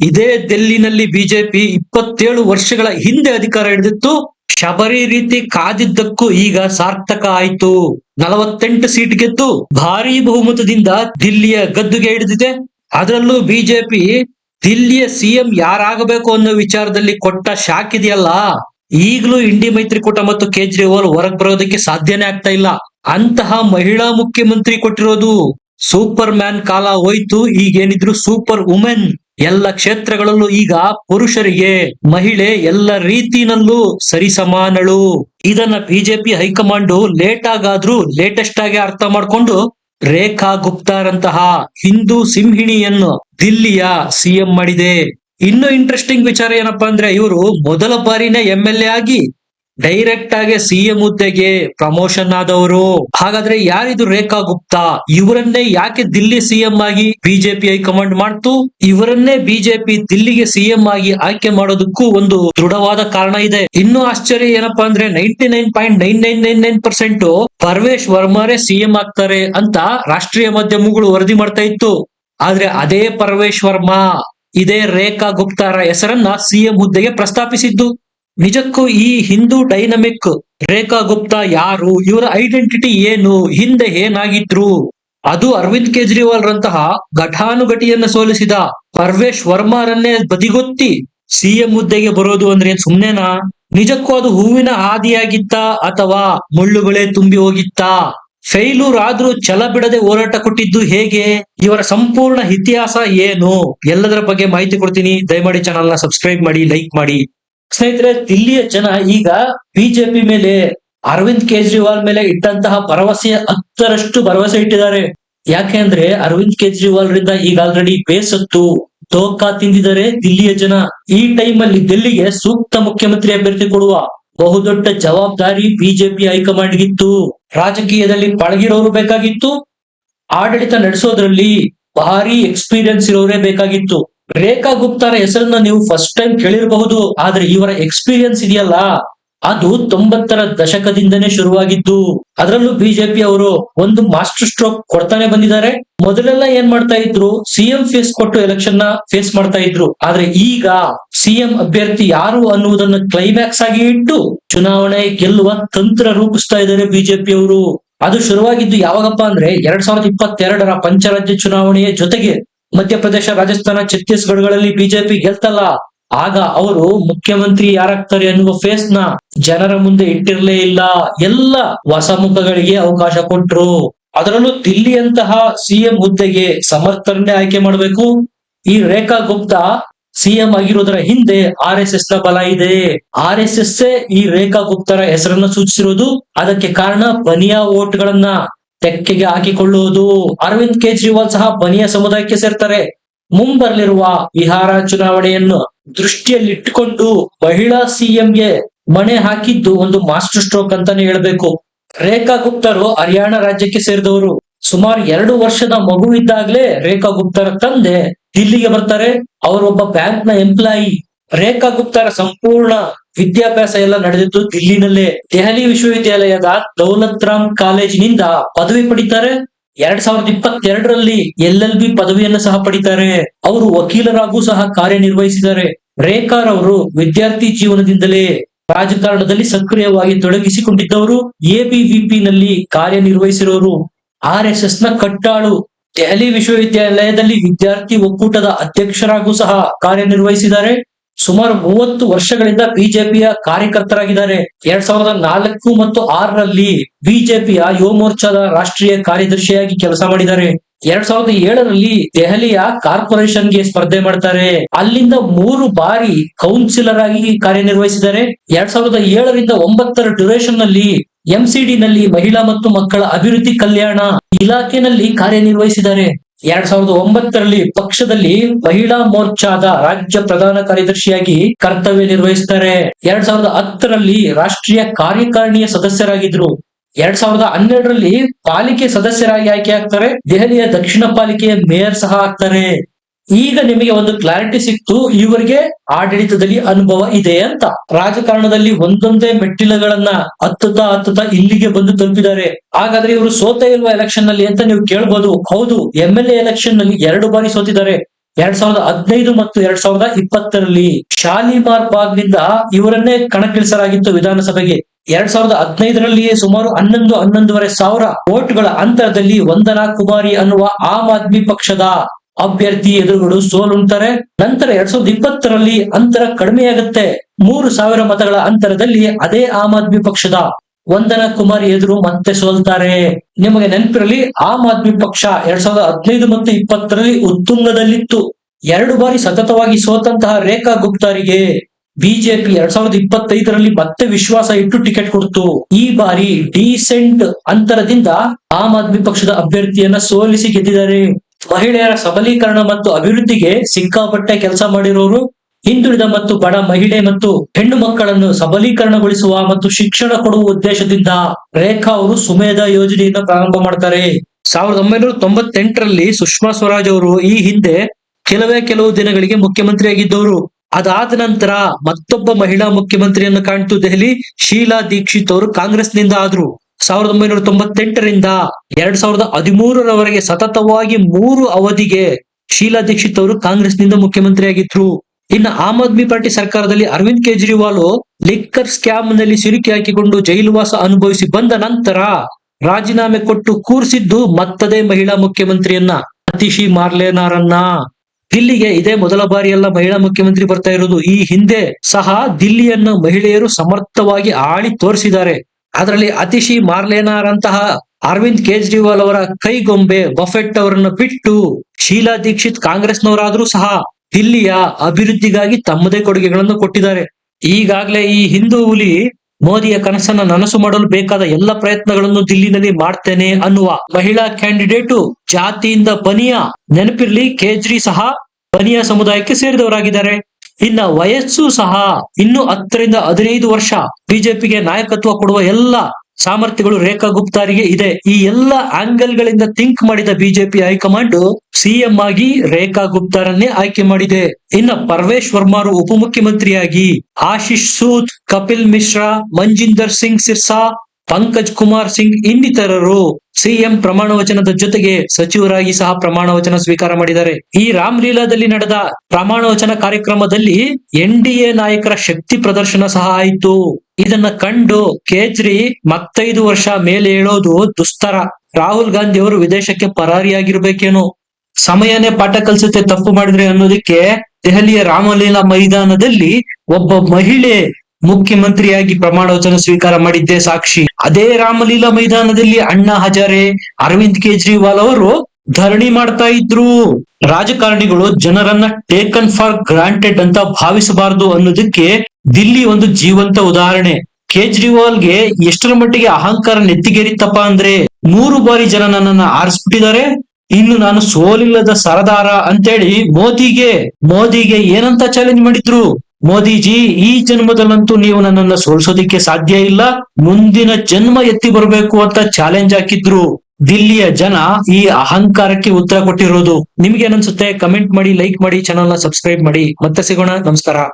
ಇದೇ ದೆಲ್ಲಿನಲ್ಲಿ ಬಿಜೆಪಿ ಇಪ್ಪತ್ತೇಳು ವರ್ಷಗಳ ಹಿಂದೆ ಅಧಿಕಾರ ಹಿಡಿದಿತ್ತು. ಶಬರಿ ರೀತಿ ಕಾದಿದ್ದಕ್ಕೂ ಈಗ ಸಾರ್ಥಕ ಆಯಿತು. ನಲವತ್ತೆಂಟು ಸೀಟ್ ಗೆದ್ದು ಭಾರಿ ಬಹುಮತದಿಂದ ದಿಲ್ಲಿಯ ಗದ್ದುಗೆ ಹಿಡಿದಿದೆ. ಅದರಲ್ಲೂ ಬಿಜೆಪಿ ದಿಲ್ಲಿಯ ಸಿಎಂ ಯಾರಾಗಬೇಕು ಅನ್ನೋ ವಿಚಾರದಲ್ಲಿ ಕೊಟ್ಟ ಶಾಕ್ ಇದೆಯಲ್ಲ? ಈಗಲೂ ಇಂಡಿ ಮೈತ್ರಿಕೂಟ ಮತ್ತು ಕೇಜ್ರಿವಾಲ್ ಹೊರಗ್ ಬರೋದಕ್ಕೆ ಸಾಧ್ಯನೇ ಆಗ್ತಾ ಇಲ್ಲ. ಅಂತಹ ಮಹಿಳಾ ಮುಖ್ಯಮಂತ್ರಿ ಕೊಟ್ಟಿರೋದು ಸೂಪರ್ ಮ್ಯಾನ್ ಕಾಲ ಹೋಯ್ತು. ಈಗೇನಿದ್ರು ಸೂಪರ್ ವುಮೆನ್. ಎಲ್ಲ ಕ್ಷೇತ್ರಗಳಲ್ಲೂ ಈಗ ಪುರುಷರಿಗೆ, ಮಹಿಳೆ ಎಲ್ಲ ರೀತಿನಲ್ಲೂ ಸರಿಸಮಾನಳು. ಇದನ್ನ ಬಿಜೆಪಿ ಹೈಕಮಾಂಡ್ ಲೇಟ್ ಆಗಾದ್ರೂ ಲೇಟೆಸ್ಟ್ ಆಗಿ ಅರ್ಥ ಮಾಡ್ಕೊಂಡು ರೇಖಾ ಗುಪ್ತಾರಂತಹ ಹಿಂದೂ ಸಿಂಹಿಣಿಯನ್ನು ದಿಲ್ಲಿಯ ಸಿಎಂ ಮಾಡಿದೆ. ಇನ್ನು ಇಂಟ್ರೆಸ್ಟಿಂಗ್ ವಿಚಾರ ಏನಪ್ಪಾ ಅಂದ್ರೆ ಇವರು ಮೊದಲ ಬಾರಿನೇ ಎಂ ಎ ಆಗಿ ಡೈರೆಕ್ಟ್ ಆಗಿ ಸಿಎಂ ಹುದ್ದೆಗೆ ಪ್ರಮೋಷನ್ ಆದವರು. ಹಾಗಾದ್ರೆ ಯಾರಿದು ರೇಖಾ ಗುಪ್ತಾ? ಇವರನ್ನೇ ಯಾಕೆ ದಿಲ್ಲಿ ಸಿಎಂ ಆಗಿ ಬಿಜೆಪಿ ಹೈಕಮಾಂಡ್ ಮಾಡ್ತು? ಇವರನ್ನೇ ಬಿಜೆಪಿ ದಿಲ್ಲಿಗೆ ಸಿಎಂ ಆಗಿ ಆಯ್ಕೆ ಮಾಡೋದಕ್ಕೂ ಒಂದು ದೃಢವಾದ ಕಾರಣ ಇದೆ. ಇನ್ನು ಆಶ್ಚರ್ಯ ಏನಪ್ಪಾ ಅಂದ್ರೆ ninety nine point nine nine nine nine percent Parvesh ವರ್ಮಾರೇ CM ಆಗ್ತಾರೆ ಅಂತ ರಾಷ್ಟ್ರೀಯ ಮಾಧ್ಯಮಗಳು ವರದಿ ಮಾಡ್ತಾ ಇತ್ತು. ಆದ್ರೆ ಅದೇ ಪರ್ವೇಶ್ ವರ್ಮಾ, ಇದೇ ರೇಖಾ ಗುಪ್ತಾರ ಹೆಸರನ್ನ ಸಿಎಂ ಹುದ್ದೆಗೆ ಪ್ರಸ್ತಾಪಿಸಿದ್ದು. ನಿಜಕ್ಕೂ ಈ ಹಿಂದೂ ಡೈನಮಿಕ್ ರೇಖಾ ಗುಪ್ತಾ ಯಾರು? ಇವರ ಐಡೆಂಟಿಟಿ ಏನು? ಹಿಂದೆ ಏನಾಗಿದ್ರು? ಅದು ಅರವಿಂದ್ ಕೇಜ್ರಿವಾಲ್ ರಂತಹ ಘಟಾನುಘಟಿಯನ್ನ ಸೋಲಿಸಿದ ಪರ್ವೇಶ್ ವರ್ಮಾರನ್ನೇ ಬದಿಗೊತ್ತಿ ಸಿಎಂ ಹುದ್ದೆಗೆ ಬರೋದು ಅಂದ್ರೆ ಏನ್ ಸುಮ್ನೆನಾ? ನಿಜಕ್ಕೂ ಅದು ಹೂವಿನ ಹಾದಿಯಾಗಿತ್ತ ಅಥವಾ ಮುಳ್ಳುಗಳೇ ತುಂಬಿ ಹೋಗಿತ್ತಾ? ಫೇಲ್ಯೂರ್ ಆದ್ರೂ ಛಲ ಬಿಡದೆ ಹೋರಾಟ ಕೊಟ್ಟಿದ್ದು ಹೇಗೆ? ಇವರ ಸಂಪೂರ್ಣ ಇತಿಹಾಸ ಏನು? ಎಲ್ಲದರ ಬಗ್ಗೆ ಮಾಹಿತಿ ಕೊಡ್ತೀನಿ. ದಯಮಾಡಿ ಚಾನಲ್ನ ಸಬ್ಸ್ಕ್ರೈಬ್ ಮಾಡಿ ಲೈಕ್ ಮಾಡಿ. ಸ್ನೇಹಿತರೆ, ದಿಲ್ಲಿಯ ಜನ ಈಗ ಬಿಜೆಪಿ ಮೇಲೆ, ಅರವಿಂದ್ ಕೇಜ್ರಿವಾಲ್ ಮೇಲೆ ಇಟ್ಟಂತಹ ಭರವಸೆಯ ಹತ್ತರಷ್ಟು ಭರವಸೆ ಇಟ್ಟಿದ್ದಾರೆ. ಯಾಕೆ ಅಂದ್ರೆ ಅರವಿಂದ್ ಕೇಜ್ರಿವಾಲ್ ರಿಂದ ಈಗ ಆಲ್ರೆಡಿ ಬೇಸತ್ತು, ತೋಕಾ ತಿಂದಿದ್ದಾರೆ ದಿಲ್ಲಿಯ ಜನ. ಈ ಟೈಮ್ ಅಲ್ಲಿ ದಿಲ್ಲಿಗೆ ಸೂಕ್ತ ಮುಖ್ಯಮಂತ್ರಿ ಅಭ್ಯರ್ಥಿ ಕೊಡುವ ಬಹುದೊಡ್ಡ ಜವಾಬ್ದಾರಿ ಬಿಜೆಪಿ ಹೈಕಮಾಂಡ್ಗಿತ್ತು. ರಾಜಕೀಯದಲ್ಲಿ ಪಳಗಿರೋರು ಬೇಕಾಗಿತ್ತು. ಆಡಳಿತ ನಡೆಸೋದ್ರಲ್ಲಿ ಭಾರಿ ಎಕ್ಸ್ಪೀರಿಯನ್ಸ್ ಇರೋರೇ ಬೇಕಾಗಿತ್ತು. ರೇಖಾ ಗುಪ್ತಾರ ಹೆಸರನ್ನ ನೀವು ಫಸ್ಟ್ ಟೈಮ್ ಕೇಳಿರಬಹುದು, ಆದ್ರೆ ಇವರ ಎಕ್ಸ್ಪೀರಿಯನ್ಸ್ ಇದೆಯಲ್ಲ? ಅದು ತೊಂಬತ್ತರ ದಶಕದಿಂದನೇ ಶುರುವಾಗಿದ್ದು, ಅದರಲ್ಲೂ ಬಿಜೆಪಿ ಅವರು ಒಂದು ಮಾಸ್ಟರ್ ಸ್ಟ್ರೋಕ್ ಕೊಡ್ತಾನೆ ಬಂದಿದ್ದಾರೆ. ಮೊದಲೆಲ್ಲ ಏನ್ ಮಾಡ್ತಾ ಇದ್ರು ಸಿಎಂ ಫೇಸ್ ಕೊಟ್ಟು ಎಲೆಕ್ಷನ್ನ ಫೇಸ್ ಮಾಡ್ತಾ ಇದ್ರು. ಆದ್ರೆ ಈಗ ಸಿಎಂ ಅಭ್ಯರ್ಥಿ ಯಾರು ಅನ್ನುವುದನ್ನ ಕ್ಲೈಮ್ಯಾಕ್ಸ್ ಆಗಿ ಇಟ್ಟು ಚುನಾವಣೆ ಗೆಲ್ಲುವ ತಂತ್ರ ರೂಪಿಸ್ತಾ ಇದ್ದಾರೆ ಬಿಜೆಪಿ ಅವರು. ಅದು ಶುರುವಾಗಿದ್ದು ಯಾವಾಗಪ್ಪ ಅಂದ್ರೆ ಎರಡ್ ಸಾವಿರದ ಇಪ್ಪತ್ತೆರಡರ ಪಂಚರಾಜ್ಯ ಚುನಾವಣೆಯ ಜೊತೆಗೆ. ಮಧ್ಯಪ್ರದೇಶ, ರಾಜಸ್ಥಾನ, ಛತ್ತೀಸ್ಗಢಗಳಲ್ಲಿ ಬಿಜೆಪಿ ಗೆಲ್ತಲ್ಲ. ಆಗ ಅವರು ಮುಖ್ಯಮಂತ್ರಿ ಯಾರಾಗ್ತಾರೆ ಅನ್ನುವ ಫೇಸ್ನ ಜನರ ಮುಂದೆ ಇಟ್ಟಿರ್ಲೇ ಇಲ್ಲ. ಎಲ್ಲ ಹೊಸ ಮುಖಗಳಿಗೆ ಅವಕಾಶ ಕೊಟ್ರು. ಅದರಲ್ಲೂ ದಿಲ್ಲಿಯಂತಹ ಸಿಎಂ ಹುದ್ದೆಗೆ ಸಮರ್ಥರನ್ನೇ ಆಯ್ಕೆ ಮಾಡಬೇಕು. ಈ ರೇಖಾ ಗುಪ್ತಾ ಸಿಎಂ ಆಗಿರೋದರ ಹಿಂದೆ ಆರ್ ಎಸ್ ಎಸ್ನ ಬಲ ಇದೆ. ಆರ್ ಎಸ್ ಎಸ್ ಈ ರೇಖಾ ಗುಪ್ತರ ಹೆಸರನ್ನ ಸೂಚಿಸಿರೋದು. ಅದಕ್ಕೆ ಕಾರಣ ಬನಿಯಾ ಓಟ್ಗಳನ್ನ ತೆಕ್ಕೆಗೆ ಹಾಕಿಕೊಳ್ಳುವುದು. ಅರವಿಂದ್ ಕೇಜ್ರಿವಾಲ್ ಸಹ ಬನಿಯ ಸಮುದಾಯಕ್ಕೆ ಸೇರ್ತಾರೆ. ಮುಂಬರಲಿರುವ ಬಿಹಾರ ಚುನಾವಣೆಯನ್ನು ದೃಷ್ಟಿಯಲ್ಲಿಟ್ಟುಕೊಂಡು ಮಹಿಳಾ ಸಿಎಂಗೆ ಮಣೆ ಹಾಕಿದ್ದು ಒಂದು ಮಾಸ್ಟರ್ ಸ್ಟ್ರೋಕ್ ಅಂತಾನೆ ಹೇಳಬೇಕು. ರೇಖಾ ಗುಪ್ತರು ಹರಿಯಾಣ ರಾಜ್ಯಕ್ಕೆ ಸೇರಿದವರು. ಸುಮಾರು ಎರಡು ವರ್ಷದ ಮಗು ಇದ್ದಾಗ್ಲೇ ರೇಖಾ ಗುಪ್ತರ ತಂದೆ ದಿಲ್ಲಿಗೆ ಬರ್ತಾರೆ. ಅವರೊಬ್ಬ ಬ್ಯಾಂಕ್ನ ಎಂಪ್ಲಾಯಿ. ರೇಖಾ ಗುಪ್ತರ ಸಂಪೂರ್ಣ ವಿದ್ಯಾಭ್ಯಾಸ ಎಲ್ಲ ನಡೆದಿದ್ದು ದಿಲ್ಲಿನಲ್ಲೇ ದೆಹಲಿ ವಿಶ್ವವಿದ್ಯಾಲಯದ ದೌಲತ್ ರಾಮ್ ಕಾಲೇಜಿನಿಂದ ಪದವಿ ಪಡಿತಾರೆ. ಎರಡ್ ಸಾವಿರದ ಇಪ್ಪತ್ತೆರಡರಲ್ಲಿ ಎಲ್ ಬಿ ಪದವಿಯನ್ನು ಸಹ ಪಡಿತಾರೆ. ಅವರು ವಕೀಲರಾಗೂ ಸಹ ಕಾರ್ಯನಿರ್ವಹಿಸಿದ್ದಾರೆ. ರೇಖಾ ರವರು ವಿದ್ಯಾರ್ಥಿ ಜೀವನದಿಂದಲೇ ರಾಜಕಾರಣದಲ್ಲಿ ಸಕ್ರಿಯವಾಗಿ ತೊಡಗಿಸಿಕೊಂಡಿದ್ದವರು. ಎಬಿವಿಪಿ ನಲ್ಲಿ ಕಾರ್ಯನಿರ್ವಹಿಸಿರೋರು. ಆರ್ ಎಸ್ ಎಸ್ನ ಕಟ್ಟಾಳು ದೆಹಲಿ ವಿಶ್ವವಿದ್ಯಾಲಯದಲ್ಲಿ ವಿದ್ಯಾರ್ಥಿ ಒಕ್ಕೂಟದ ಅಧ್ಯಕ್ಷರಾಗೂ ಸಹ ಕಾರ್ಯನಿರ್ವಹಿಸಿದ್ದಾರೆ. ಸುಮಾರು ಮೂವತ್ತು ವರ್ಷಗಳಿಂದ ಬಿಜೆಪಿಯ ಕಾರ್ಯಕರ್ತರಾಗಿದ್ದಾರೆ. ಎರಡ್ ಸಾವಿರದ ನಾಲ್ಕು ಮತ್ತು ಆರರಲ್ಲಿ ಬಿಜೆಪಿಯ ಯುವ ಮೋರ್ಚಾದ ರಾಷ್ಟ್ರೀಯ ಕಾರ್ಯದರ್ಶಿಯಾಗಿ ಕೆಲಸ ಮಾಡಿದ್ದಾರೆ. ಎರಡ್ ಸಾವಿರದ ಏಳರಲ್ಲಿ ದೆಹಲಿಯ ಕಾರ್ಪೊರೇಷನ್ಗೆ ಸ್ಪರ್ಧೆ ಮಾಡ್ತಾರೆ. ಅಲ್ಲಿಂದ ಮೂರು ಬಾರಿ ಕೌನ್ಸಿಲರ್ ಆಗಿ ಕಾರ್ಯನಿರ್ವಹಿಸಿದ್ದಾರೆ. ಎರಡ್ ಸಾವಿರದ ಏಳರಿಂದ ಒಂಬತ್ತರ ಡ್ಯೂರೇಷನ್ನಲ್ಲಿ ಎಂಸಿಡಿ ನಲ್ಲಿ ಮಹಿಳಾ ಮತ್ತು ಮಕ್ಕಳ ಅಭಿವೃದ್ಧಿ ಕಲ್ಯಾಣ ಇಲಾಖೆನಲ್ಲಿ ಕಾರ್ಯನಿರ್ವಹಿಸಿದ್ದಾರೆ. ಎರಡ್ ಸಾವಿರದ ಒಂಬತ್ತರಲ್ಲಿ ಪಕ್ಷದಲ್ಲಿ ಮಹಿಳಾ ಮೋರ್ಚಾದ ರಾಜ್ಯ ಪ್ರಧಾನ ಕಾರ್ಯದರ್ಶಿಯಾಗಿ ಕರ್ತವ್ಯ ನಿರ್ವಹಿಸ್ತಾರೆ. ಎರಡ್ ಸಾವಿರದ ಹತ್ತರಲ್ಲಿ ರಾಷ್ಟ್ರೀಯ ಕಾರ್ಯಕಾರಿಣಿಯ ಸದಸ್ಯರಾಗಿದ್ರು. ಎರಡ್ ಸಾವಿರದ ಹನ್ನೆರಡರಲ್ಲಿ ಪಾಲಿಕೆ ಸದಸ್ಯರಾಗಿ ಆಯ್ಕೆ ಆಗ್ತಾರೆ. ದೆಹಲಿಯ ದಕ್ಷಿಣ ಪಾಲಿಕೆಯ ಮೇಯರ್ ಸಹ ಆಗ್ತಾರೆ. ಈಗ ನಿಮಗೆ ಒಂದು ಕ್ಲಾರಿಟಿ ಸಿಕ್ತು ಇವರಿಗೆ ಆಡಳಿತದಲ್ಲಿ ಅನುಭವ ಇದೆ ಅಂತ. ರಾಜಕಾರಣದಲ್ಲಿ ಒಂದೊಂದೇ ಮೆಟ್ಟಿಲುಗಳನ್ನ ಹತ್ತುತ್ತಾ ಹತ್ತುತ್ತಾ ಇಲ್ಲಿಗೆ ಬಂದು ತಲುಪಿದ್ದಾರೆ. ಹಾಗಾದ್ರೆ ಇವರು ಸೋತ ಇಲ್ವಾ ಎಲೆಕ್ಷನ್ನಲ್ಲಿ ಅಂತ ನೀವು ಕೇಳ್ಬೋದು. ಹೌದು ಎಂ ಎಲ್ ಎ ಎಲೆಕ್ಷನ್ನಲ್ಲಿ ಎರಡು ಬಾರಿ ಸೋತಿದ್ದಾರೆ. ಎರಡ್ ಸಾವಿರದ ಹದಿನೈದು ಮತ್ತು ಎರಡ್ ಸಾವಿರದ ಇಪ್ಪತ್ತರಲ್ಲಿ ಶಾಲಿಮಾರ್ ಬಾಗ್ನಿಂದ ಇವರನ್ನೇ ಕಣಕ್ಕಿಳಿಸಲಾಗಿತ್ತು ವಿಧಾನಸಭೆಗೆ. ಎರಡ್ ಸಾವಿರದ ಹದಿನೈದರಲ್ಲಿಯೇ ಸುಮಾರು ಹನ್ನೊಂದು, ಹನ್ನೊಂದುವರೆ ಸಾವಿರ ವೋಟ್ಗಳ ಅಂತರದಲ್ಲಿ ವಂದನಾ ಕುಮಾರಿ ಅನ್ನುವ ಆಮ್ ಆದ್ಮಿ ಪಕ್ಷದ ಅಭ್ಯರ್ಥಿ ಎದುರುಗಳು ಸೋಲುಂತಾರೆ ನಂತರ ಎರಡ್ ಸಾವಿರದ ಇಪ್ಪತ್ತರಲ್ಲಿ ಅಂತರ ಕಡಿಮೆಯಾಗುತ್ತೆ. ಮೂರು ಸಾವಿರ ಮತಗಳ ಅಂತರದಲ್ಲಿ ಅದೇ ಆಮ್ ಆದ್ಮಿ ಪಕ್ಷದ ವಂದನಾ ಕುಮಾರ್ ಎದುರು ಮತ್ತೆ ಸೋಲ್ತಾರೆ. ನಿಮಗೆ ನೆನಪಿರಲಿ, ಆಮ್ ಆದ್ಮಿ ಪಕ್ಷ ಎರಡ್ ಸಾವಿರದ ಹದಿನೈದು ಮತ್ತು ಇಪ್ಪತ್ತರಲ್ಲಿ ಉತ್ತುಂಗದಲ್ಲಿತ್ತು. ಎರಡು ಬಾರಿ ಸತತವಾಗಿ ಸೋತಂತಹ ರೇಖಾ ಗುಪ್ತಾರಿಗೆ ಬಿಜೆಪಿ ಎರಡ್ ಸಾವಿರದ ಇಪ್ಪತ್ತೈದರಲ್ಲಿ ಮತ್ತೆ ವಿಶ್ವಾಸ ಇಟ್ಟು ಟಿಕೆಟ್ ಕೊಡ್ತು. ಈ ಬಾರಿ ಡೀಸೆಂಟ್ ಅಂತರದಿಂದ ಆಮ್ ಆದ್ಮಿ ಪಕ್ಷದ ಅಭ್ಯರ್ಥಿಯನ್ನ ಸೋಲಿಸಿ ಗೆದ್ದಿದ್ದಾರೆ. ಮಹಿಳೆಯರ ಸಬಲೀಕರಣ ಮತ್ತು ಅಭಿವೃದ್ಧಿಗೆ ಸಿಕ್ಕಾಪಟ್ಟೆ ಕೆಲಸ ಮಾಡಿರೋರು, ಹಿಂದುಳಿದ ಮತ್ತು ಬಡ ಮಹಿಳೆ ಮತ್ತು ಹೆಣ್ಣು ಮಕ್ಕಳನ್ನು ಸಬಲೀಕರಣಗೊಳಿಸುವ ಮತ್ತು ಶಿಕ್ಷಣ ಕೊಡುವ ಉದ್ದೇಶದಿಂದ ರೇಖಾ ಅವರು ಸುಮೇಧ ಯೋಜನೆಯನ್ನು ಪ್ರಾರಂಭ ಮಾಡ್ತಾರೆ. ಸಾವಿರದ ಒಂಬೈನೂರ ತೊಂಬತ್ತೆಂಟರಲ್ಲಿ ಸುಷ್ಮಾ ಸ್ವರಾಜ್ ಅವರು ಈ ಹಿಂದೆ ಕೆಲವೇ ಕೆಲವು ದಿನಗಳಿಗೆ ಮುಖ್ಯಮಂತ್ರಿಯಾಗಿದ್ದವರು. ಅದಾದ ನಂತರ ಮತ್ತೊಬ್ಬ ಮಹಿಳಾ ಮುಖ್ಯಮಂತ್ರಿಯನ್ನು ಕಾಣ್ತು ದೆಹಲಿ, ಶೀಲಾ ದೀಕ್ಷಿತ್ ಅವರು ಕಾಂಗ್ರೆಸ್ನಿಂದ ಆದ್ರು. ಸಾವಿರದ ಒಂಬೈನೂರ ತೊಂಬತ್ತೆಂಟರಿಂದ ಎರಡ್ ಸಾವಿರದ ಹದಿಮೂರರವರೆಗೆ ಸತತವಾಗಿ ಮೂರು ಅವಧಿಗೆ ಶೀಲಾ ದೀಕ್ಷಿತ್ ಅವರು ಕಾಂಗ್ರೆಸ್ನಿಂದ ಮುಖ್ಯಮಂತ್ರಿಯಾಗಿದ್ರು. ಇನ್ನು ಆಮ್ ಆದ್ಮಿ ಪಾರ್ಟಿ ಸರ್ಕಾರದಲ್ಲಿ ಅರವಿಂದ್ ಕೇಜ್ರಿವಾಲ್ ಲಿಕ್ಕರ್ ಸ್ಕ್ಯಾಮ್ನಲ್ಲಿ ಸಿಲುಕಿ ಹಾಕಿಕೊಂಡು ಜೈಲುವಾಸ ಅನುಭವಿಸಿ ಬಂದ ನಂತರ ರಾಜೀನಾಮೆ ಕೊಟ್ಟು ಕೂರಿಸಿದ್ದು ಮತ್ತದೇ ಮಹಿಳಾ ಮುಖ್ಯಮಂತ್ರಿಯನ್ನ. ಅತಿಶಿ ಮಾರ್ಲೇನಾರನ್ನ ದಿಲ್ಲಿಗೆ ಇದೇ ಮೊದಲ ಬಾರಿಯಲ್ಲ ಮಹಿಳಾ ಮುಖ್ಯಮಂತ್ರಿ ಬರ್ತಾ ಇರೋದು. ಈ ಹಿಂದೆ ಸಹ ದಿಲ್ಲಿಯನ್ನು ಮಹಿಳೆಯರು ಸಮರ್ಥವಾಗಿ ಆಳಿ ತೋರಿಸಿದ್ದಾರೆ. ಅದರಲ್ಲಿ ಅತಿಶಿ ಮಾರ್ಲೇನಾರಂತಹ ಅರವಿಂದ್ ಕೇಜ್ರಿವಾಲ್ ಅವರ ಕೈಗೊಂಬೆ ಬಫೆಟ್ ಅವರನ್ನು ಬಿಟ್ಟು ಶೀಲಾ ದೀಕ್ಷಿತ್ ಕಾಂಗ್ರೆಸ್ನವರಾದರೂ ಸಹ ದಿಲ್ಲಿಯ ಅಭಿವೃದ್ಧಿಗಾಗಿ ತಮ್ಮದೇ ಕೊಡುಗೆಗಳನ್ನು ಕೊಟ್ಟಿದ್ದಾರೆ. ಈಗಾಗಲೇ ಈ ಹಿಂದೂ ಹುಲಿ ಮೋದಿಯ ಕನಸನ್ನ ನನಸು ಮಾಡಲು ಬೇಕಾದ ಎಲ್ಲ ಪ್ರಯತ್ನಗಳನ್ನು ದಿಲ್ಲಿನಲ್ಲಿ ಮಾಡ್ತೇನೆ ಅನ್ನುವ ಮಹಿಳಾ ಕ್ಯಾಂಡಿಡೇಟು ಜಾತಿಯಿಂದ ಬನಿಯಾ ನೆನಪಿರ್ಲಿ ಕೇಜ್ರಿ ಸಹ ಬನಿಯಾ ಸಮುದಾಯಕ್ಕೆ ಸೇರಿದವರಾಗಿದ್ದಾರೆ. ಇನ್ನ ವಯಸ್ಸು ಸಹ ಇನ್ನು ಹತ್ತರಿಂದ ಹದಿನೈದು ವರ್ಷ ಬಿಜೆಪಿಗೆ ನಾಯಕತ್ವ ಕೊಡುವ ಎಲ್ಲ ಸಾಮರ್ಥ್ಯಗಳು ರೇಖಾ ಗುಪ್ತಾರಿಗೆ ಇದೆ. ಈ ಎಲ್ಲ ಆಂಗಲ್ ಗಳಿಂದ ಥಿಂಕ್ ಮಾಡಿದ ಬಿಜೆಪಿ ಹೈಕಮಾಂಡ್ ಸಿಎಂ ಆಗಿ ರೇಖಾ ಗುಪ್ತಾರನ್ನೇ ಆಯ್ಕೆ ಮಾಡಿದೆ. ಇನ್ನ ಪರ್ವೇಶ್ ವರ್ಮಾರು ಉಪಮುಖ್ಯಮಂತ್ರಿಯಾಗಿ ಆಶಿಶ್ ಸೂದ್, ಕಪಿಲ್ ಮಿಶ್ರಾ, ಮಂಜಿಂದರ್ ಸಿಂಗ್ ಸಿರ್ಸಾ ಪಂಕಜ್ ಕುಮಾರ್ ಸಿಂಗ್ ಇನ್ನಿತರರು ಸಿಎಂ ಪ್ರಮಾಣ ವಚನದ ಜೊತೆಗೆ ಸಚಿವರಾಗಿ ಸಹ ಪ್ರಮಾಣ ವಚನ ಸ್ವೀಕಾರ ಮಾಡಿದ್ದಾರೆ. ಈ ರಾಮ್ಲೀಲಾದಲ್ಲಿ ನಡೆದ ಪ್ರಮಾಣ ವಚನ ಕಾರ್ಯಕ್ರಮದಲ್ಲಿ ಎನ್ ಡಿ ನಾಯಕರ ಶಕ್ತಿ ಪ್ರದರ್ಶನ ಸಹ ಆಯಿತು. ಇದನ್ನ ಕಂಡು ಕೇಜ್ರಿ ಮತ್ತೈದು ವರ್ಷ ಮೇಲೆ ಹೇಳೋದು ದುಸ್ತರ. ರಾಹುಲ್ ಗಾಂಧಿ ಅವರು ವಿದೇಶಕ್ಕೆ ಪರಾರಿಯಾಗಿರ್ಬೇಕೇನು. ಸಮಯನೇ ಪಾಠ ಕಲಿಸುತ್ತೆ, ತಪ್ಪು ಮಾಡಿದ್ರೆ ಅನ್ನೋದಕ್ಕೆ ದೆಹಲಿಯ ರಾಮಲೀಲಾ ಮೈದಾನದಲ್ಲಿ ಒಬ್ಬ ಮಹಿಳೆ ಮುಖ್ಯಮಂತ್ರಿಯಾಗಿ ಪ್ರಮಾಣ ವಚನ ಸ್ವೀಕಾರ ಮಾಡಿದ್ದೆ ಸಾಕ್ಷಿ. ಅದೇ ರಾಮಲೀಲಾ ಮೈದಾನದಲ್ಲಿ ಅಣ್ಣಾ ಹಜಾರೆ, ಅರವಿಂದ್ ಕೇಜ್ರಿವಾಲ್ ಅವರು ಧರಣಿ ಮಾಡ್ತಾ ಇದ್ರು. ರಾಜಕಾರಣಿಗಳು ಜನರನ್ನ ಟೇಕನ್ ಫಾರ್ ಗ್ರಾಂಟೆಡ್ ಅಂತ ಭಾವಿಸಬಾರದು ಅನ್ನೋದಕ್ಕೆ ದಿಲ್ಲಿ ಒಂದು ಜೀವಂತ ಉದಾಹರಣೆ. ಕೇಜ್ರಿವಾಲ್ಗೆ ಎಷ್ಟರ ಮಟ್ಟಿಗೆ ಅಹಂಕಾರ ನೆತ್ತಿಗೇರಿತ್ತಪ್ಪ ಅಂದ್ರೆ ಮೂರು ಬಾರಿ ಜನ ನನ್ನನ್ನ ಆರಿಸ್ಬಿಟ್ಟಿದ್ದಾರೆ. ಇನ್ನು ನಾನು ಸೋಲಿಲ್ಲದ ಸರದಾರ ಅಂತೇಳಿ ಮೋದಿಗೆ ಮೋದಿಗೆ ಏನಂತ ಚಾಲೆಂಜ್ ಮಾಡಿದ್ರು? ಮೋದಿಜಿ, ಈ ಜನ್ಮದಲ್ಲಂತೂ ನೀವು ನನ್ನನ್ನ ಸೋಲ್ಸೋದಿಕ್ಕೆ ಸಾಧ್ಯ ಇಲ್ಲ. ಮುಂದಿನ ಜನ್ಮ ಎತ್ತಿ ಬರಬೇಕು ಅಂತ ಚಾಲೆಂಜ್ ಹಾಕಿದ್ರು ದಿಲ್ಲಿಯ ಜನ ಈ ಅಹಂಕಾರಕ್ಕೆ ಉತ್ತರ ಕೊಟ್ಟಿರೋದು. ನಿಮ್ಗೆ ಏನನ್ಸುತ್ತೆ ಕಮೆಂಟ್ ಮಾಡಿ ಲೈಕ್ ಮಾಡಿ ಚಾನಲ್ ಸಬ್ಸ್ಕ್ರೈಬ್ ಮಾಡಿ. ಮತ್ತೆ ಸಿಗೋಣ. ನಮಸ್ಕಾರ.